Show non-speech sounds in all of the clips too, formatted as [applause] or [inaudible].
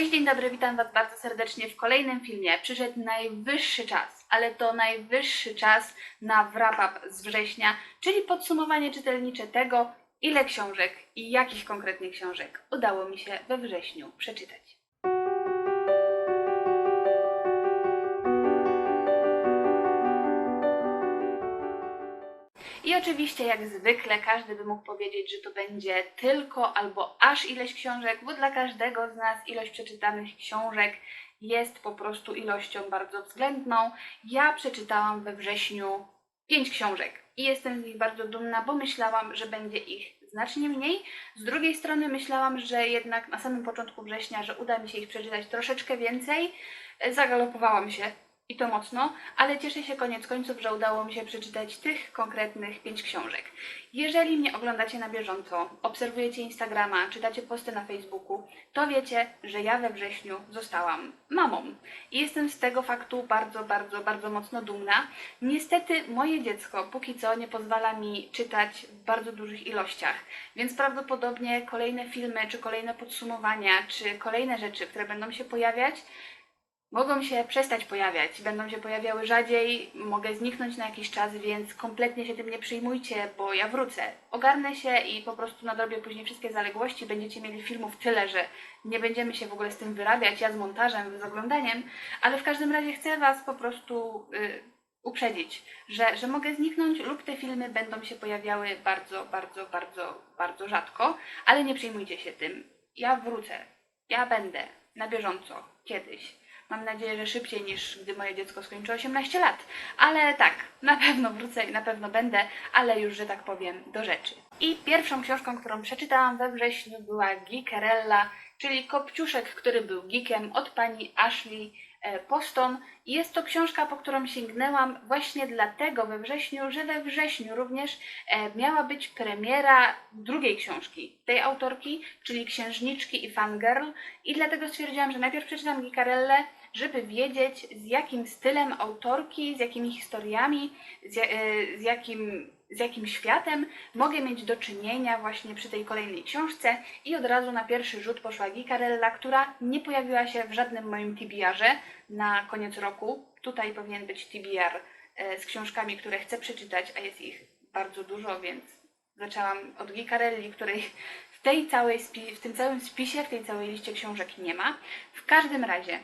Cześć, dzień dobry, witam Was bardzo serdecznie w kolejnym filmie. Przyszedł najwyższy czas, ale to najwyższy czas na wrap-up z września, czyli podsumowanie czytelnicze tego, ile książek i jakich konkretnie książek udało mi się we wrześniu przeczytać. I oczywiście, jak zwykle, każdy by mógł powiedzieć, że to będzie tylko albo aż ileś książek, bo dla każdego z nas ilość przeczytanych książek jest po prostu ilością bardzo względną. Ja przeczytałam we wrześniu pięć książek i jestem z nich bardzo dumna, bo myślałam, że będzie ich znacznie mniej. Z drugiej strony myślałam, że jednak na samym początku września, że uda mi się ich przeczytać troszeczkę więcej. Zagalopowałam się i to mocno, ale cieszę się koniec końców, że udało mi się przeczytać tych konkretnych pięć książek. Jeżeli mnie oglądacie na bieżąco, obserwujecie Instagrama, czytacie posty na Facebooku, to wiecie, że ja we wrześniu zostałam mamą. I jestem z tego faktu bardzo, bardzo, bardzo mocno dumna. Niestety moje dziecko póki co nie pozwala mi czytać w bardzo dużych ilościach, więc prawdopodobnie kolejne filmy, czy kolejne podsumowania, czy kolejne rzeczy, które będą się pojawiać, mogą się przestać pojawiać, będą się pojawiały rzadziej, mogę zniknąć na jakiś czas, więc kompletnie się tym nie przejmujcie, bo ja wrócę. Ogarnę się i po prostu nadrobię później wszystkie zaległości, będziecie mieli filmów tyle, że nie będziemy się w ogóle z tym wyrabiać, ja z montażem, z oglądaniem, ale w każdym razie chcę Was po prostu y, uprzedzić, że, że mogę zniknąć lub te filmy będą się pojawiały bardzo, bardzo, bardzo, bardzo rzadko, ale nie przejmujcie się tym. Ja wrócę, ja będę. Na bieżąco, kiedyś. Mam nadzieję, że szybciej niż gdy moje dziecko skończy 18 lat. Ale tak, na pewno wrócę i na pewno będę, ale już, że tak powiem, do rzeczy. I pierwszą książką, którą przeczytałam we wrześniu była Geekerella, czyli Kopciuszek, który był geekiem od pani Ashley e, Poston. Jest to książka, po którą sięgnęłam właśnie dlatego we wrześniu, że we wrześniu również e, miała być premiera drugiej książki tej autorki, czyli Księżniczki i Fangirl. I dlatego stwierdziłam, że najpierw przeczytam Geekerellę, żeby wiedzieć z jakim stylem autorki, z jakimi historiami, z, ja- e, z, jakim, z jakim światem mogę mieć do czynienia właśnie przy tej kolejnej książce i od razu na pierwszy rzut poszła Gikarella, która nie pojawiła się w żadnym moim TBR-ze na koniec roku. Tutaj powinien być TBR e, z książkami, które chcę przeczytać, a jest ich bardzo dużo, więc zaczęłam od Gikarelli, której w, tej całej w tym całym spisie, w tej całej liście książek nie ma. W każdym razie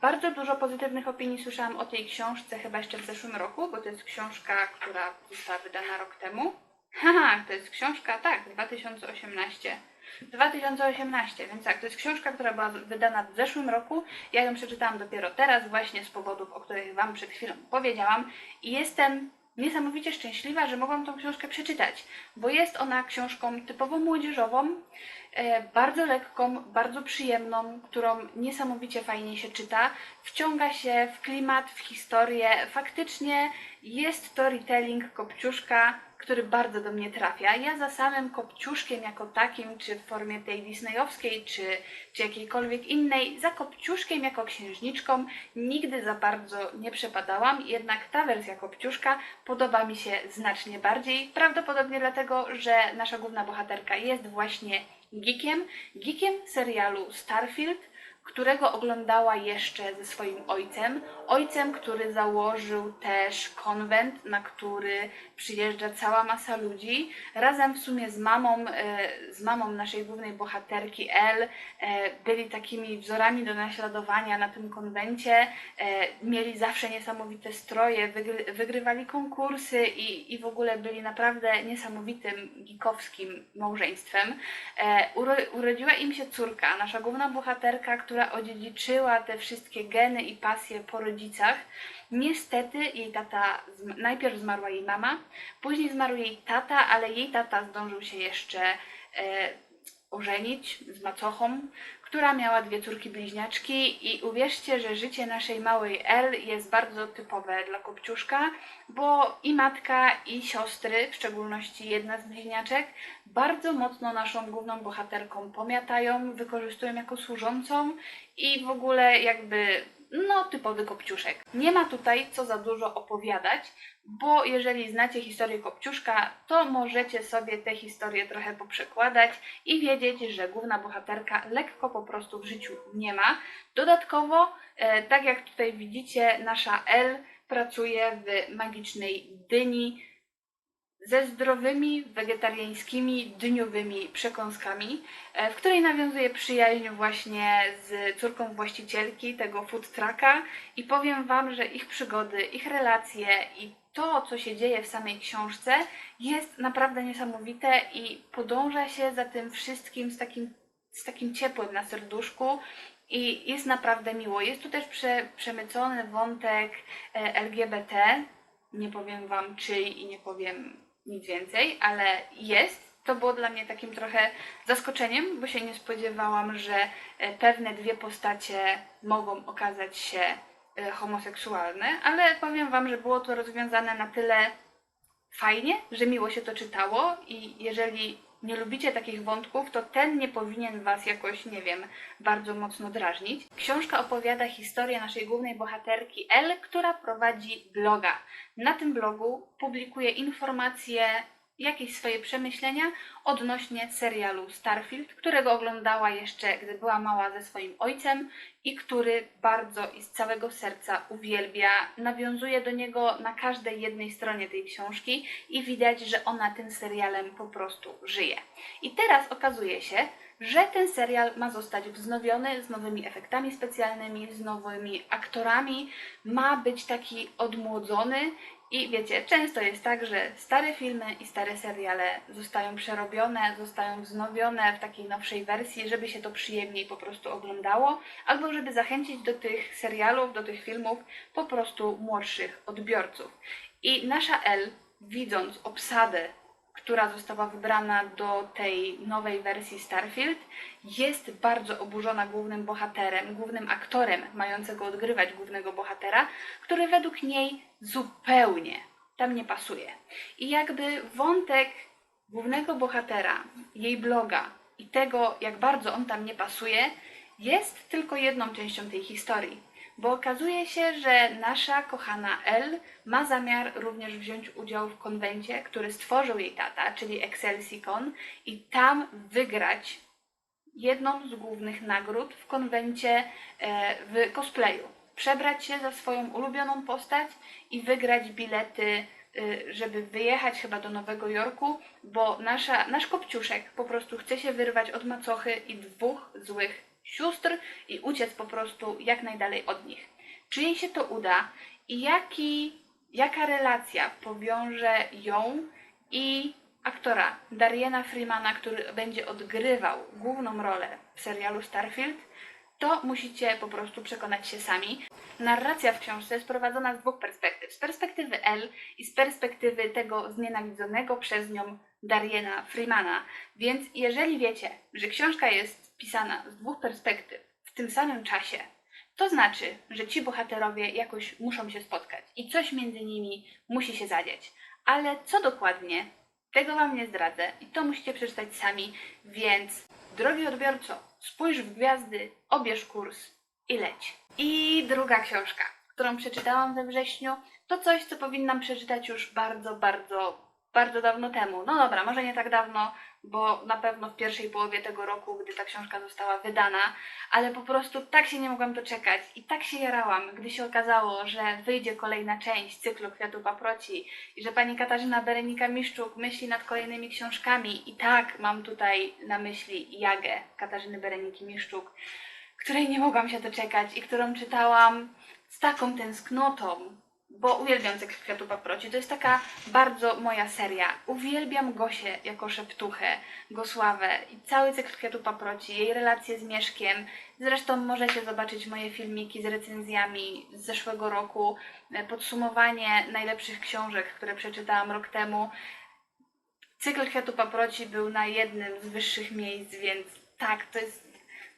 bardzo dużo pozytywnych opinii słyszałam o tej książce chyba jeszcze w zeszłym roku, bo to jest książka, która została wydana rok temu. [laughs] Haha, to jest książka, tak, 2018. 2018, więc tak, to jest książka, która była wydana w zeszłym roku. Ja ją przeczytałam dopiero teraz, właśnie z powodów, o których Wam przed chwilą powiedziałam. I jestem niesamowicie szczęśliwa, że mogłam tą książkę przeczytać, bo jest ona książką typowo młodzieżową, e, bardzo lekką, bardzo przyjemną, którą niesamowicie fajnie się czyta, wciąga się w klimat, w historię. Faktycznie jest to retelling Kopciuszka, który bardzo do mnie trafia. Ja za samym Kopciuszkiem jako takim, czy w formie tej disneyowskiej, czy, czy jakiejkolwiek innej, za Kopciuszkiem jako księżniczką nigdy za bardzo nie przepadałam, jednak ta wersja Kopciuszka podoba mi się znacznie bardziej. Prawdopodobnie dlatego, że nasza główna bohaterka jest właśnie geekiem, geekiem serialu Starfield, którego oglądała jeszcze ze swoim ojcem. Ojcem, który założył też konwent, na który przyjeżdża cała masa ludzi. Razem w sumie z mamą, e, z mamą naszej głównej bohaterki El, e, byli takimi wzorami do naśladowania na tym konwencie. E, Mieli zawsze niesamowite stroje, wygry, wygrywali konkursy i, i w ogóle byli naprawdę niesamowitym geekowskim małżeństwem. Uro, urodziła im się córka, nasza główna bohaterka, która odziedziczyła te wszystkie geny i pasje po rodzicach. Niestety jej tata, najpierw zmarła jej mama, później zmarł jej tata, ale jej tata zdążył się jeszcze e, ożenić z macochą, która miała dwie córki bliźniaczki i uwierzcie, że życie naszej małej El jest bardzo typowe dla Kopciuszka, bo i matka i siostry, w szczególności jedna z bliźniaczek, bardzo mocno naszą główną bohaterką pomiatają, wykorzystują jako służącą i w ogóle jakby no typowy kopciuszek. Nie ma tutaj co za dużo opowiadać, bo jeżeli znacie historię Kopciuszka, to możecie sobie tę historię trochę poprzekładać i wiedzieć, że główna bohaterka lekko po prostu w życiu nie ma. Dodatkowo, e, tak jak tutaj widzicie, nasza L pracuje w magicznej dyni ze zdrowymi, wegetariańskimi, dniowymi przekąskami, e, w której nawiązuje przyjaźń właśnie z córką właścicielki tego food trucka i powiem Wam, że ich przygody, ich relacje i to, co się dzieje w samej książce jest naprawdę niesamowite i podąża się za tym wszystkim z takim, z takim ciepłem na serduszku i jest naprawdę miło. Jest tu też prze, przemycony wątek e, LGBT, nie powiem Wam czyj i nie powiem nic więcej, ale jest. To było dla mnie takim trochę zaskoczeniem, bo się nie spodziewałam, że e, pewne dwie postacie mogą okazać się e, homoseksualne, ale powiem Wam, że było to rozwiązane na tyle fajnie, że miło się to czytało i jeżeli nie lubicie takich wątków, to ten nie powinien Was jakoś, nie wiem, bardzo mocno drażnić. Książka opowiada historię naszej głównej bohaterki El, która prowadzi bloga. Na tym blogu publikuje informacje, jakieś swoje przemyślenia odnośnie serialu Starfield, którego oglądała jeszcze, gdy była mała ze swoim ojcem i który bardzo i z całego serca uwielbia. Nawiązuje do niego na każdej jednej stronie tej książki i widać, że ona tym serialem po prostu żyje. I teraz okazuje się, że ten serial ma zostać wznowiony z nowymi efektami specjalnymi, z nowymi aktorami, ma być taki odmłodzony i wiecie, często jest tak, że stare filmy i stare seriale zostają przerobione, zostają wznowione w takiej nowszej wersji, żeby się to przyjemniej po prostu oglądało, albo żeby zachęcić do tych serialów, do tych filmów po prostu młodszych odbiorców. I nasza L, widząc obsadę która została wybrana do tej nowej wersji Starfield, jest bardzo oburzona głównym bohaterem, głównym aktorem mającego odgrywać głównego bohatera, który według niej zupełnie tam nie pasuje. I jakby wątek głównego bohatera, jej bloga i tego, jak bardzo on tam nie pasuje, jest tylko jedną częścią tej historii bo okazuje się, że nasza kochana El ma zamiar również wziąć udział w konwencie, który stworzył jej tata, czyli Excelsicon, i tam wygrać jedną z głównych nagród w konwencie e, w cosplayu. Przebrać się za swoją ulubioną postać i wygrać bilety e, żeby wyjechać chyba do Nowego Jorku, bo nasza, nasz kopciuszek po prostu chce się wyrwać od macochy i dwóch złych sióstr i uciec po prostu jak najdalej od nich. Czy jej się to uda i jaki, jaka relacja powiąże ją i aktora Dariena Freemana, który będzie odgrywał główną rolę w serialu Starfield, to musicie po prostu przekonać się sami. Narracja w książce jest prowadzona z dwóch perspektyw. Z perspektywy L i z perspektywy tego znienawidzonego przez nią Dariena Freemana. Więc jeżeli wiecie, że książka jest pisana z dwóch perspektyw w tym samym czasie, to znaczy, że ci bohaterowie jakoś muszą się spotkać i coś między nimi musi się zadziać. Ale co dokładnie, tego Wam nie zdradzę i to musicie przeczytać sami, więc drogi odbiorco, spójrz w gwiazdy, obierz kurs i leć. I druga książka, którą przeczytałam we wrześniu, to coś, co powinnam przeczytać już bardzo, bardzo, bardzo dawno temu. No dobra, może nie tak dawno, bo na pewno w pierwszej połowie tego roku, gdy ta książka została wydana, ale po prostu tak się nie mogłam doczekać i tak się jarałam, gdy się okazało, że wyjdzie kolejna część cyklu Kwiatu Paproci i że pani Katarzyna Berenika-Miszczuk myśli nad kolejnymi książkami i tak mam tutaj na myśli Jagę Katarzyny Bereniki-Miszczuk, której nie mogłam się doczekać i którą czytałam z taką tęsknotą, bo uwielbiam cykl Kwiatu Paproci. To jest taka bardzo moja seria. Uwielbiam Gosię jako szeptuchę, Gosławę i cały cykl Kwiatu Paproci, jej relacje z Mieszkiem. Zresztą możecie zobaczyć moje filmiki z recenzjami z zeszłego roku, e, podsumowanie najlepszych książek, które przeczytałam rok temu. Cykl Kwiatu Paproci był na jednym z wyższych miejsc, więc tak, to jest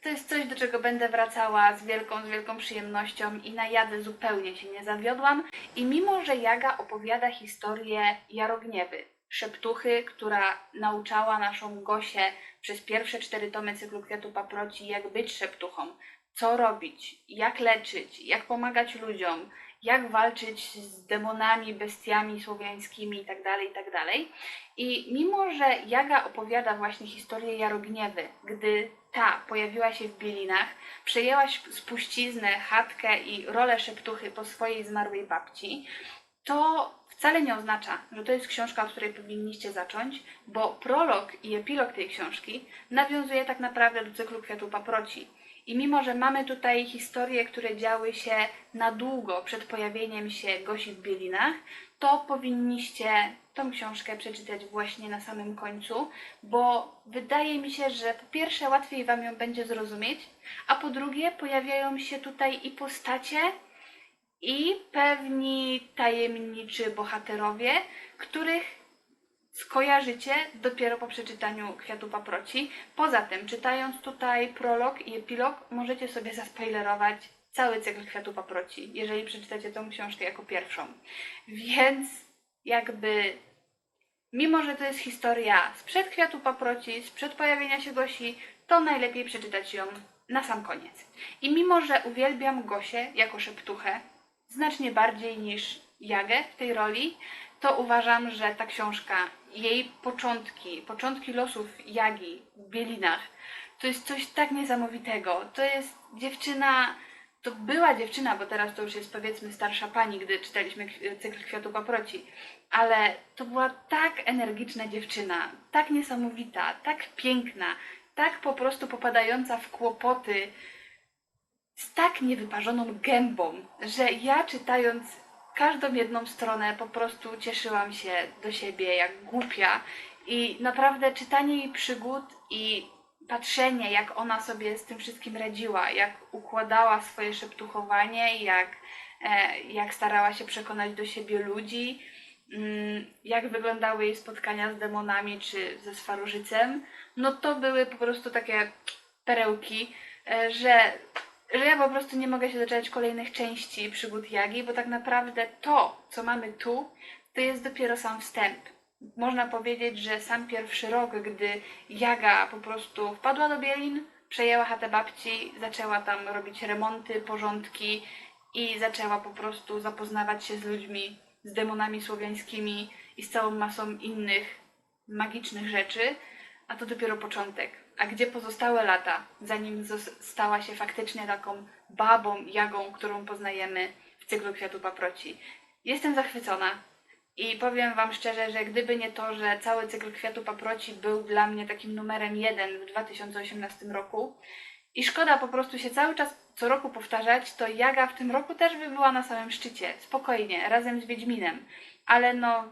to jest coś, do czego będę wracała z wielką, z wielką przyjemnością i na Jadze zupełnie się nie zawiodłam. I mimo, że Jaga opowiada historię Jarogniewy, szeptuchy, która nauczała naszą Gosię przez pierwsze cztery tomy cyklu Kwiatu Paproci, jak być szeptuchą, co robić, jak leczyć, jak pomagać ludziom, jak walczyć z demonami, bestiami słowiańskimi itd., itd. I mimo, że Jaga opowiada właśnie historię Jarogniewy, gdy ta pojawiła się w Bielinach, przejęła spuściznę, chatkę i rolę szeptuchy po swojej zmarłej babci, to wcale nie oznacza, że to jest książka, od której powinniście zacząć, bo prolog i epilog tej książki nawiązuje tak naprawdę do cyklu Kwiatu Paproci. I mimo, że mamy tutaj historie, które działy się na długo przed pojawieniem się Gosi w Bielinach, to powinniście tą książkę przeczytać właśnie na samym końcu, bo wydaje mi się, że po pierwsze łatwiej Wam ją będzie zrozumieć, a po drugie pojawiają się tutaj i postacie, i pewni tajemniczy bohaterowie, których skojarzycie dopiero po przeczytaniu Kwiatu Paproci. Poza tym, czytając tutaj prolog i epilog, możecie sobie zaspoilerować cały cykl Kwiatu Paproci, jeżeli przeczytacie tą książkę jako pierwszą. Więc jakby, mimo że to jest historia sprzed Kwiatu Paproci, sprzed pojawienia się Gosi, to najlepiej przeczytać ją na sam koniec. I mimo, że uwielbiam Gosię jako szeptuchę, znacznie bardziej niż Jagę w tej roli, to uważam, że ta książka, jej początki, początki losów Jagi w Bielinach, to jest coś tak niesamowitego. To jest dziewczyna, to była dziewczyna, bo teraz to już jest powiedzmy starsza pani, gdy czytaliśmy cykl Kwiatu Paproci, ale to była tak energiczna dziewczyna, tak niesamowita, tak piękna, tak po prostu popadająca w kłopoty, z tak niewyparzoną gębą, że ja czytając każdą jedną stronę po prostu cieszyłam się do siebie jak głupia. I naprawdę czytanie jej przygód i patrzenie jak ona sobie z tym wszystkim radziła, jak układała swoje szeptuchowanie, jak, e, jak starała się przekonać do siebie ludzi, mm, jak wyglądały jej spotkania z demonami czy ze Swarożycem, no to były po prostu takie perełki, e, że że ja po prostu nie mogę się doczekać kolejnych części przygód Jagi, bo tak naprawdę to, co mamy tu, to jest dopiero sam wstęp. Można powiedzieć, że sam pierwszy rok, gdy Jaga po prostu wpadła do Bielin, przejęła chatę babci, zaczęła tam robić remonty, porządki i zaczęła po prostu zapoznawać się z ludźmi, z demonami słowiańskimi i z całą masą innych magicznych rzeczy, a to dopiero początek. A gdzie pozostałe lata, zanim stała się faktycznie taką babą, jagą, którą poznajemy w cyklu Kwiatu Paproci? Jestem zachwycona i powiem Wam szczerze, że gdyby nie to, że cały cykl Kwiatu Paproci był dla mnie takim numerem jeden w 2018 roku i szkoda po prostu się cały czas co roku powtarzać, to Jaga w tym roku też by była na samym szczycie, spokojnie, razem z Wiedźminem. Ale no,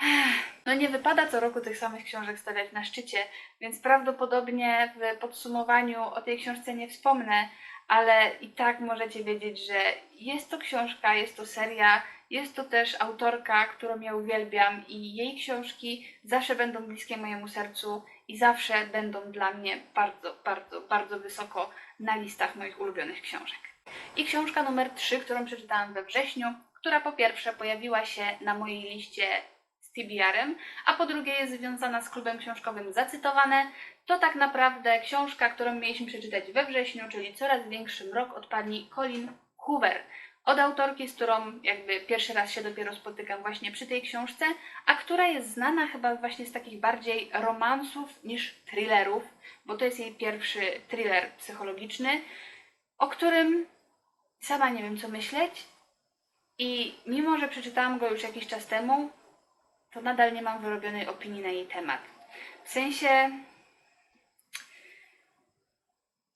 [sighs] no nie wypada co roku tych samych książek stawiać na szczycie, więc prawdopodobnie w podsumowaniu o tej książce nie wspomnę, ale i tak możecie wiedzieć, że jest to książka, jest to seria, jest to też autorka, którą ja uwielbiam i jej książki zawsze będą bliskie mojemu sercu i zawsze będą dla mnie bardzo, bardzo, bardzo wysoko na listach moich ulubionych książek. I książka numer 3, którą przeczytałam we wrześniu, która po pierwsze pojawiła się na mojej liście z TBR-em, a po drugie jest związana z klubem książkowym Zacytowane, to tak naprawdę książka, którą mieliśmy przeczytać we wrześniu, czyli Coraz większy mrok od pani Colin Hoover. Od autorki, z którą jakby pierwszy raz się dopiero spotykam właśnie przy tej książce, a która jest znana chyba właśnie z takich bardziej romansów niż thrillerów, bo to jest jej pierwszy thriller psychologiczny, o którym sama nie wiem co myśleć i mimo, że przeczytałam go już jakiś czas temu, to nadal nie mam wyrobionej opinii na jej temat. W sensie.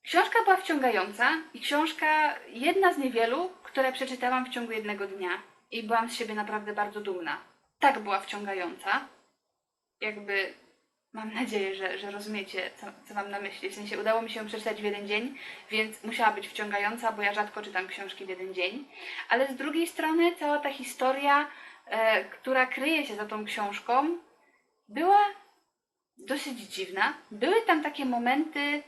Książka była wciągająca i książka jedna z niewielu, które przeczytałam w ciągu jednego dnia i byłam z siebie naprawdę bardzo dumna. Tak była wciągająca. Jakby mam nadzieję, że, że rozumiecie, co, co mam na myśli. W sensie udało mi się ją przeczytać w jeden dzień, więc musiała być wciągająca, bo ja rzadko czytam książki w jeden dzień. Ale z drugiej strony cała ta historia e, która kryje się za tą książką, była dosyć dziwna. Były tam takie momenty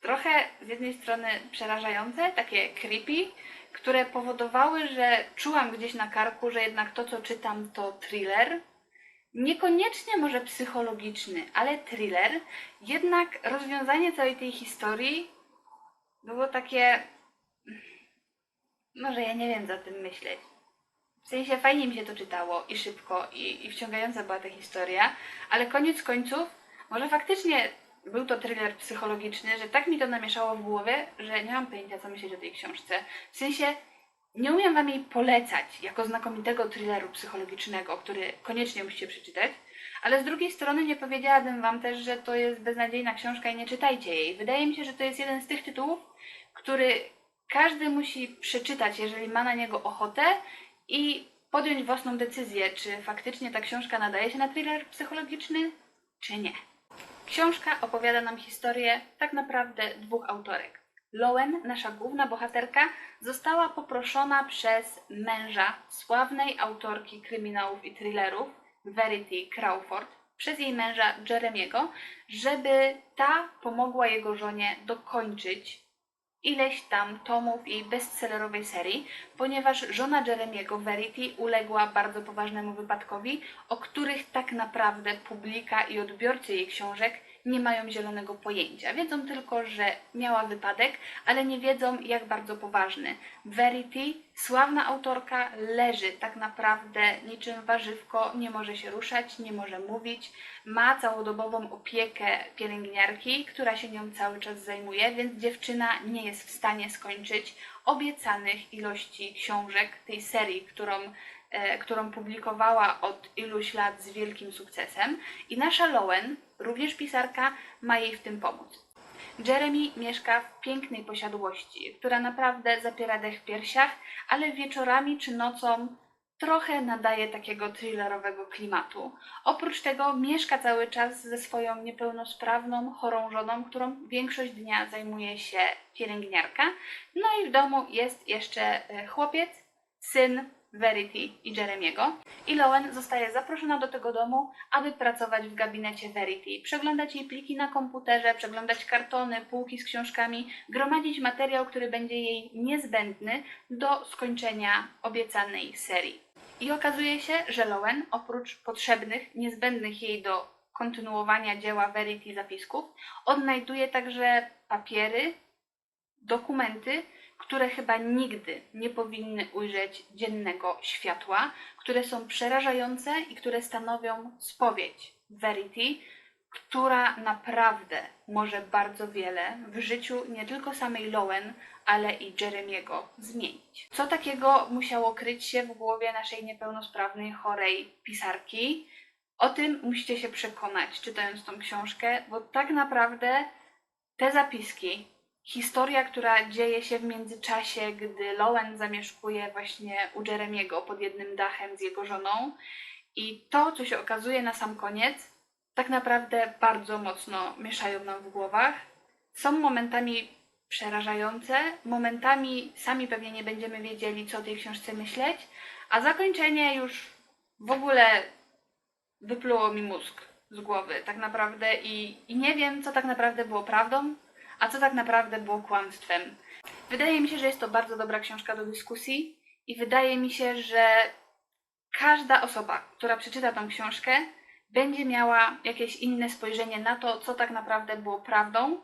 trochę z jednej strony przerażające, takie creepy, które powodowały, że czułam gdzieś na karku, że jednak to, co czytam, to thriller. Niekoniecznie może psychologiczny, ale thriller. Jednak rozwiązanie całej tej historii było takie. Może ja nie wiem, o tym myśleć. W sensie fajnie mi się to czytało i szybko, i, i wciągająca była ta historia, ale koniec końców, może faktycznie był to thriller psychologiczny, że tak mi to namieszało w głowie, że nie mam pojęcia, co myśleć o tej książce. W sensie nie umiem wam jej polecać jako znakomitego thrilleru psychologicznego, który koniecznie musicie przeczytać, ale z drugiej strony nie powiedziałabym wam też, że to jest beznadziejna książka i nie czytajcie jej. Wydaje mi się, że to jest jeden z tych tytułów, który każdy musi przeczytać, jeżeli ma na niego ochotę i podjąć własną decyzję, czy faktycznie ta książka nadaje się na thriller psychologiczny, czy nie. Książka opowiada nam historię tak naprawdę dwóch autorek. Lowen, nasza główna bohaterka, została poproszona przez męża sławnej autorki kryminałów i thrillerów, Verity Crawford, przez jej męża Jeremiego, żeby ta pomogła jego żonie dokończyć ileś tam tomów jej bestsellerowej serii, ponieważ żona Jeremiego, Verity, uległa bardzo poważnemu wypadkowi, o których tak naprawdę publika i odbiorcy jej książek nie mają zielonego pojęcia. Wiedzą tylko, że miała wypadek, ale nie wiedzą jak bardzo poważny. Verity, sławna autorka, leży tak naprawdę niczym warzywko, nie może się ruszać, nie może mówić, ma całodobową opiekę pielęgniarki, która się nią cały czas zajmuje, więc dziewczyna nie jest w stanie skończyć obiecanych ilości książek tej serii, którą którą publikowała od iluś lat z wielkim sukcesem. I nasza Lowen, również pisarka, ma jej w tym pomóc. Jeremy mieszka w pięknej posiadłości, która naprawdę zapiera dech w piersiach, ale wieczorami czy nocą trochę nadaje takiego thrillerowego klimatu. Oprócz tego mieszka cały czas ze swoją niepełnosprawną, chorą żoną, którą większość dnia zajmuje się pielęgniarka. No i w domu jest jeszcze e, chłopiec, syn Verity i Jeremiego. I Lowen zostaje zaproszona do tego domu, aby pracować w gabinecie Verity, przeglądać jej pliki na komputerze, przeglądać kartony, półki z książkami, gromadzić materiał, który będzie jej niezbędny do skończenia obiecanej serii. I okazuje się, że Lowen, oprócz potrzebnych, niezbędnych jej do kontynuowania dzieła Verity zapisków, odnajduje także papiery, dokumenty, które chyba nigdy nie powinny ujrzeć dziennego światła, które są przerażające i które stanowią spowiedź Verity, która naprawdę może bardzo wiele w życiu nie tylko samej Lowen, ale i Jeremiego zmienić. Co takiego musiało kryć się w głowie naszej niepełnosprawnej, chorej pisarki? O tym musicie się przekonać, czytając tą książkę, bo tak naprawdę te zapiski, historia, która dzieje się w międzyczasie, gdy Lowen zamieszkuje właśnie u Jeremiego pod jednym dachem z jego żoną, i to, co się okazuje na sam koniec, tak naprawdę bardzo mocno mieszają nam w głowach. Są momentami przerażające, momentami sami pewnie nie będziemy wiedzieli, co o tej książce myśleć, a zakończenie już w ogóle wypluło mi mózg z głowy, tak naprawdę, i, i nie wiem, co tak naprawdę było prawdą, a co tak naprawdę było kłamstwem. Wydaje mi się, że jest to bardzo dobra książka do dyskusji i wydaje mi się, że każda osoba, która przeczyta tą książkę, będzie miała jakieś inne spojrzenie na to, co tak naprawdę było prawdą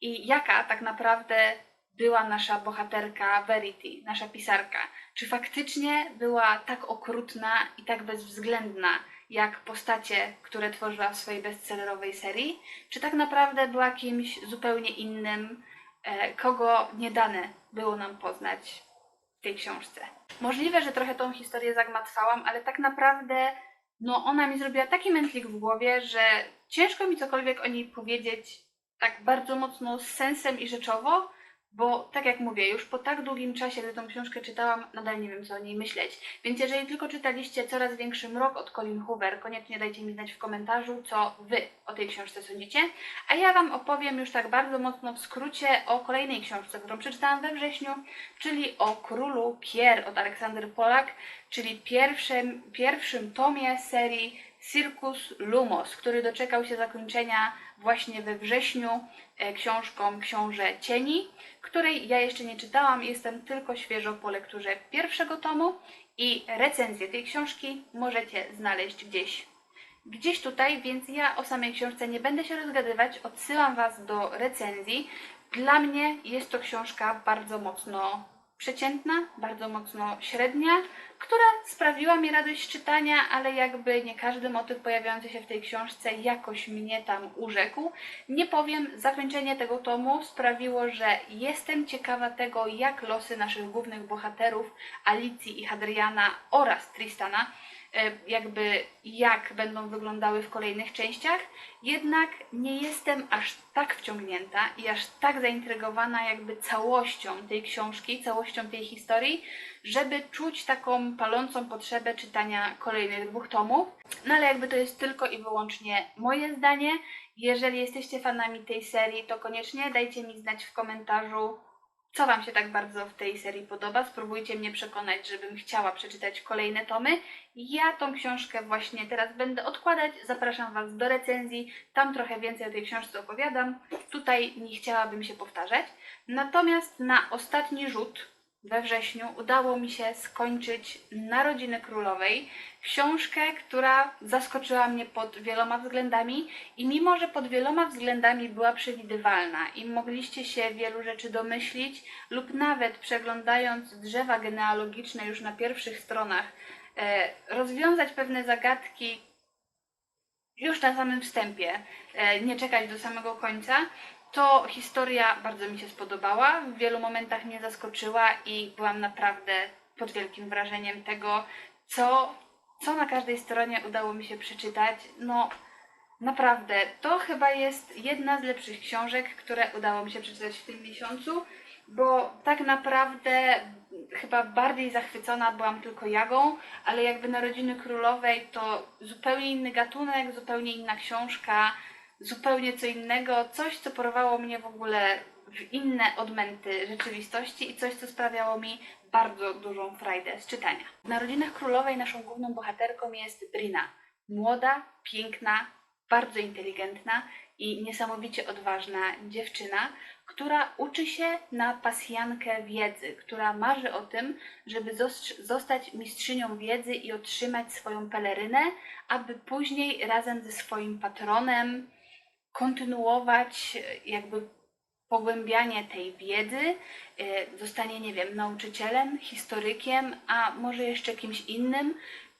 i jaka tak naprawdę była nasza bohaterka Verity, nasza pisarka. Czy faktycznie była tak okrutna i tak bezwzględna, jak postacie, które tworzyła w swojej bestsellerowej serii, czy tak naprawdę była kimś zupełnie innym, e, kogo nie dane było nam poznać w tej książce. Możliwe, że trochę tą historię zagmatwałam, ale tak naprawdę no ona mi zrobiła taki mętlik w głowie, że ciężko mi cokolwiek o niej powiedzieć tak bardzo mocno z sensem i rzeczowo, bo tak jak mówię, już po tak długim czasie, gdy tą książkę czytałam, nadal nie wiem co o niej myśleć. Więc jeżeli tylko czytaliście Coraz Większy Mrok od Colin Hoover, koniecznie dajcie mi znać w komentarzu, co Wy o tej książce sądzicie. A ja Wam opowiem już tak bardzo mocno w skrócie o kolejnej książce, którą przeczytałam we wrześniu, czyli o Królu Kier od Aleksander Polak, czyli pierwszym, pierwszym tomie serii Circus Lumos, który doczekał się zakończenia właśnie we wrześniu e, książką Książę Cieni, której ja jeszcze nie czytałam, jestem tylko świeżo po lekturze pierwszego tomu i recenzję tej książki możecie znaleźć gdzieś gdzieś tutaj, więc ja o samej książce nie będę się rozgadywać, odsyłam Was do recenzji. Dla mnie jest to książka bardzo mocno przeciętna, bardzo mocno średnia, która sprawiła mi radość czytania, ale jakby nie każdy motyw pojawiający się w tej książce jakoś mnie tam urzekł. Nie powiem, zakończenie tego tomu sprawiło, że jestem ciekawa tego, jak losy naszych głównych bohaterów, Alicji i Hadriana oraz Tristana, jakby jak będą wyglądały w kolejnych częściach, jednak nie jestem aż tak wciągnięta i aż tak zaintrygowana jakby całością tej książki, całością tej historii, żeby czuć taką palącą potrzebę czytania kolejnych dwóch tomów. No ale jakby to jest tylko i wyłącznie moje zdanie. Jeżeli jesteście fanami tej serii, to koniecznie dajcie mi znać w komentarzu, co Wam się tak bardzo w tej serii podoba. Spróbujcie mnie przekonać, żebym chciała przeczytać kolejne tomy. Ja tą książkę właśnie teraz będę odkładać. Zapraszam Was do recenzji. Tam trochę więcej o tej książce opowiadam. Tutaj nie chciałabym się powtarzać. Natomiast na ostatni rzut we wrześniu udało mi się skończyć Narodziny Królowej. Książkę, która zaskoczyła mnie pod wieloma względami i mimo, że pod wieloma względami była przewidywalna i mogliście się wielu rzeczy domyślić lub nawet przeglądając drzewa genealogiczne już na pierwszych stronach, e, rozwiązać pewne zagadki już na samym wstępie, e, nie czekać do samego końca, to historia bardzo mi się spodobała. W wielu momentach mnie zaskoczyła i byłam naprawdę pod wielkim wrażeniem tego, co, co na każdej stronie udało mi się przeczytać. No, naprawdę, to chyba jest jedna z lepszych książek, które udało mi się przeczytać w tym miesiącu, bo tak naprawdę chyba bardziej zachwycona byłam tylko Jagą, ale jakby Narodziny Królowej to zupełnie inny gatunek, zupełnie inna książka, zupełnie co innego, coś co porwało mnie w ogóle w inne odmęty rzeczywistości i coś co sprawiało mi bardzo dużą frajdę z czytania. W Narodzinach Królowej naszą główną bohaterką jest Brina. Młoda, piękna, bardzo inteligentna i niesamowicie odważna dziewczyna, która uczy się na pasjankę wiedzy, która marzy o tym, żeby zos- zostać mistrzynią wiedzy i otrzymać swoją pelerynę, aby później razem ze swoim patronem kontynuować e, jakby pogłębianie tej wiedzy, e, zostanie, nie wiem, nauczycielem, historykiem, a może jeszcze kimś innym,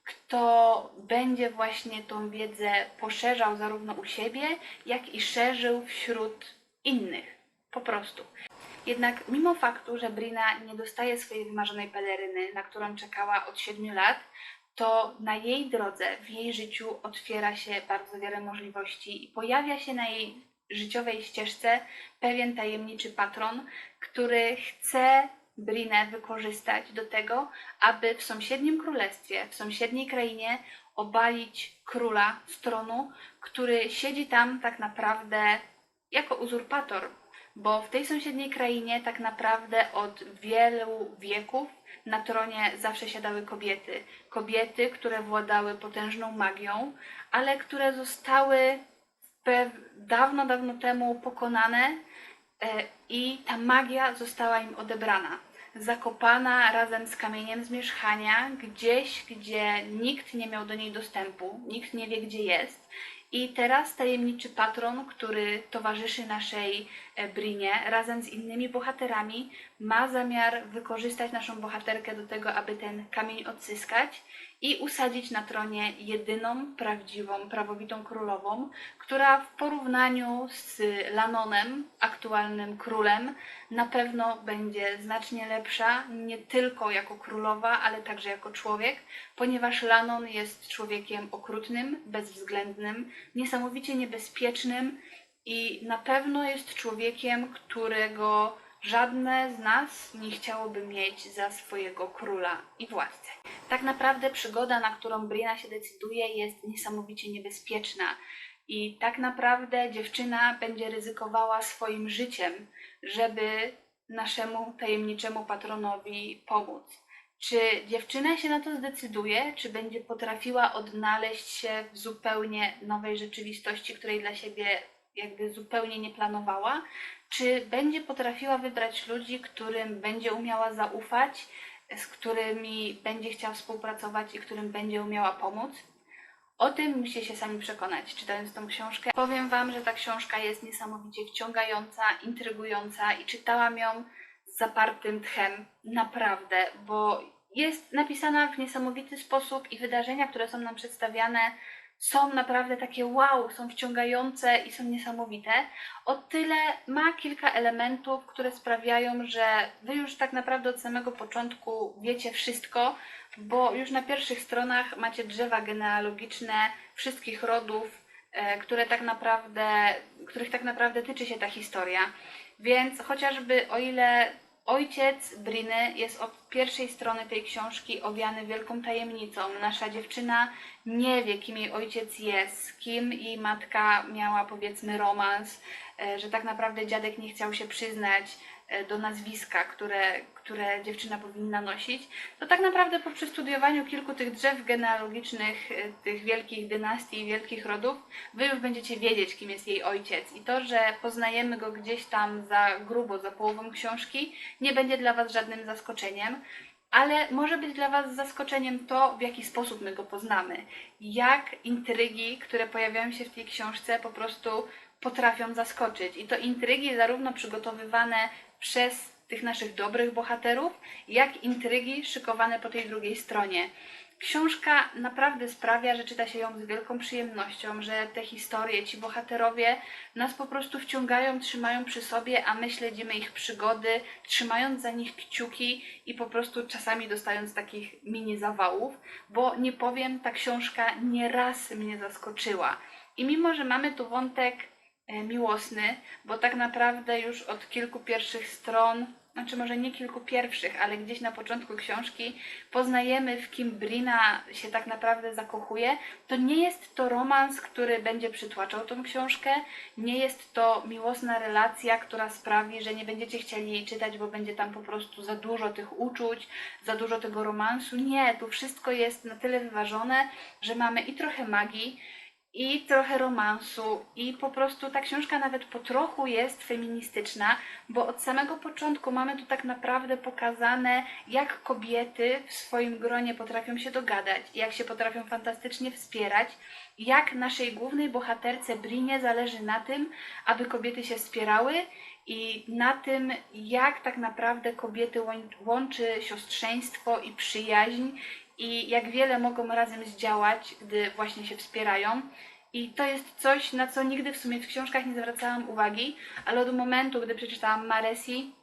kto będzie właśnie tą wiedzę poszerzał zarówno u siebie, jak i szerzył wśród innych. Po prostu. Jednak mimo faktu, że Brina nie dostaje swojej wymarzonej peleryny, na którą czekała od 7 lat, to na jej drodze, w jej życiu otwiera się bardzo wiele możliwości i pojawia się na jej życiowej ścieżce pewien tajemniczy patron, który chce Brinę wykorzystać do tego, aby w sąsiednim królestwie, w sąsiedniej krainie obalić króla z tronu, który siedzi tam tak naprawdę jako uzurpator, bo w tej sąsiedniej krainie tak naprawdę od wielu wieków na tronie zawsze siadały kobiety. Kobiety, które władały potężną magią, ale które zostały dawno, dawno temu pokonane e, i ta magia została im odebrana. Zakopana razem z kamieniem zmierzchania, gdzieś, gdzie nikt nie miał do niej dostępu, nikt nie wie, gdzie jest. I teraz tajemniczy patron, który towarzyszy naszej e, Brinie razem z innymi bohaterami, ma zamiar wykorzystać naszą bohaterkę do tego, aby ten kamień odzyskać i usadzić na tronie jedyną, prawdziwą, prawowitą królową, która w porównaniu z Lanonem, aktualnym królem, na pewno będzie znacznie lepsza, nie tylko jako królowa, ale także jako człowiek, ponieważ Lanon jest człowiekiem okrutnym, bezwzględnym, niesamowicie niebezpiecznym i na pewno jest człowiekiem, którego żadne z nas nie chciałoby mieć za swojego króla i władcę. Tak naprawdę przygoda, na którą Briana się decyduje, jest niesamowicie niebezpieczna. I tak naprawdę dziewczyna będzie ryzykowała swoim życiem, żeby naszemu tajemniczemu patronowi pomóc. Czy dziewczyna się na to zdecyduje, czy będzie potrafiła odnaleźć się w zupełnie nowej rzeczywistości, której dla siebie jakby zupełnie nie planowała? Czy będzie potrafiła wybrać ludzi, którym będzie umiała zaufać, z którymi będzie chciała współpracować i którym będzie umiała pomóc? O tym musicie się sami przekonać, czytając tą książkę. Powiem Wam, że ta książka jest niesamowicie wciągająca, intrygująca i czytałam ją z zapartym tchem, naprawdę, bo jest napisana w niesamowity sposób i wydarzenia, które są nam przedstawiane, są naprawdę takie wow, są wciągające i są niesamowite. O tyle ma kilka elementów, które sprawiają, że Wy już tak naprawdę od samego początku wiecie wszystko, bo już na pierwszych stronach macie drzewa genealogiczne wszystkich rodów, e, które tak naprawdę, których tak naprawdę tyczy się ta historia. Więc chociażby o ile ojciec Briny jest od pierwszej strony tej książki owiany wielką tajemnicą, nasza dziewczyna nie wie, kim jej ojciec jest, kim jej matka miała powiedzmy romans, e, że tak naprawdę dziadek nie chciał się przyznać do nazwiska, które, które dziewczyna powinna nosić, to tak naprawdę po przestudiowaniu kilku tych drzew genealogicznych, e, tych wielkich dynastii wielkich rodów, wy już będziecie wiedzieć, kim jest jej ojciec. I to, że poznajemy go gdzieś tam za grubo, za połową książki, nie będzie dla was żadnym zaskoczeniem. Ale może być dla Was zaskoczeniem to, w jaki sposób my go poznamy. Jak intrygi, które pojawiają się w tej książce, po prostu potrafią zaskoczyć. I to intrygi zarówno przygotowywane przez tych naszych dobrych bohaterów, jak intrygi szykowane po tej drugiej stronie. Książka naprawdę sprawia, że czyta się ją z wielką przyjemnością, że te historie, ci bohaterowie nas po prostu wciągają, trzymają przy sobie, a my śledzimy ich przygody, trzymając za nich kciuki i po prostu czasami dostając takich mini zawałów, bo nie powiem, ta książka nieraz mnie zaskoczyła. I mimo, że mamy tu wątek miłosny, bo tak naprawdę już od kilku pierwszych stron, znaczy może nie kilku pierwszych, ale gdzieś na początku książki poznajemy, w kim Brina się tak naprawdę zakochuje, to nie jest to romans, który będzie przytłaczał tą książkę, nie jest to miłosna relacja, która sprawi, że nie będziecie chcieli jej czytać, bo będzie tam po prostu za dużo tych uczuć, za dużo tego romansu. Nie, tu wszystko jest na tyle wyważone, że mamy i trochę magii, i trochę romansu, i po prostu ta książka nawet po trochu jest feministyczna, bo od samego początku mamy tu tak naprawdę pokazane, jak kobiety w swoim gronie potrafią się dogadać, jak się potrafią fantastycznie wspierać, jak naszej głównej bohaterce Brinie zależy na tym, aby kobiety się wspierały i na tym, jak tak naprawdę kobiety łą- łączy siostrzeństwo i przyjaźń i jak wiele mogą razem zdziałać, gdy właśnie się wspierają. I to jest coś, na co nigdy w sumie w książkach nie zwracałam uwagi, ale od momentu, gdy przeczytałam Maresi,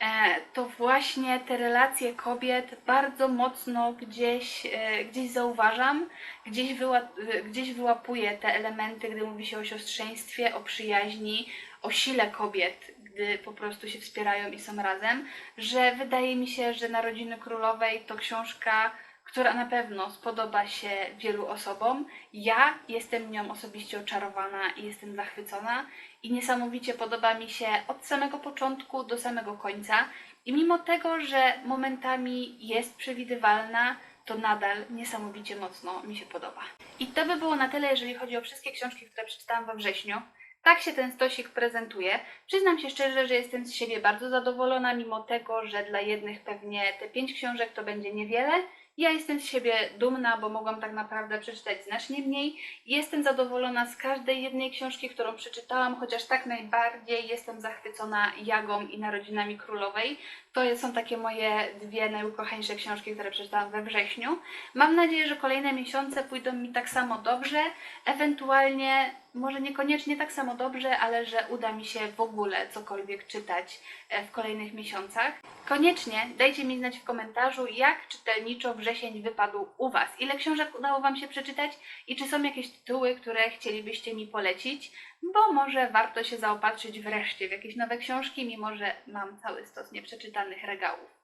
e, to właśnie te relacje kobiet bardzo mocno gdzieś, e, gdzieś zauważam, gdzieś, wyła, gdzieś wyłapuję te elementy, gdy mówi się o siostrzeństwie, o przyjaźni, o sile kobiet, gdy po prostu się wspierają i są razem, że wydaje mi się, że Narodziny Królowej to książka, która na pewno spodoba się wielu osobom. Ja jestem nią osobiście oczarowana i jestem zachwycona i niesamowicie podoba mi się od samego początku do samego końca. I mimo tego, że momentami jest przewidywalna, to nadal niesamowicie mocno mi się podoba. I to by było na tyle, jeżeli chodzi o wszystkie książki, które przeczytałam we wrześniu. Tak się ten stosik prezentuje. Przyznam się szczerze, że jestem z siebie bardzo zadowolona, mimo tego, że dla jednych pewnie te pięć książek to będzie niewiele. Ja jestem z siebie dumna, bo mogłam tak naprawdę przeczytać znacznie mniej. Jestem zadowolona z każdej jednej książki, którą przeczytałam, chociaż tak najbardziej jestem zachwycona Jagą i Narodzinami Królowej. To są takie moje dwie najukochańsze książki, które przeczytałam we wrześniu. Mam nadzieję, że kolejne miesiące pójdą mi tak samo dobrze, ewentualnie może niekoniecznie tak samo dobrze, ale że uda mi się w ogóle cokolwiek czytać e, w kolejnych miesiącach. Koniecznie dajcie mi znać w komentarzu, jak czytelniczo wrzesień wypadł u Was. Ile książek udało Wam się przeczytać i czy są jakieś tytuły, które chcielibyście mi polecić, bo może warto się zaopatrzyć wreszcie w jakieś nowe książki, mimo że mam cały stos nieprzeczytanych regałów.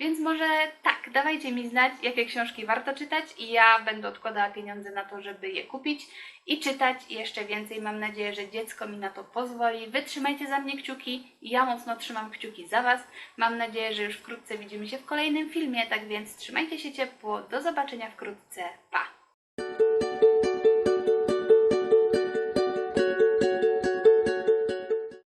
Więc może tak, dawajcie mi znać, jakie książki warto czytać i ja będę odkładała pieniądze na to, żeby je kupić i czytać jeszcze więcej. Mam nadzieję, że dziecko mi na to pozwoli. Wytrzymajcie za mnie kciuki ja mocno trzymam kciuki za Was. Mam nadzieję, że już wkrótce widzimy się w kolejnym filmie, tak więc trzymajcie się ciepło. Do zobaczenia wkrótce. Pa!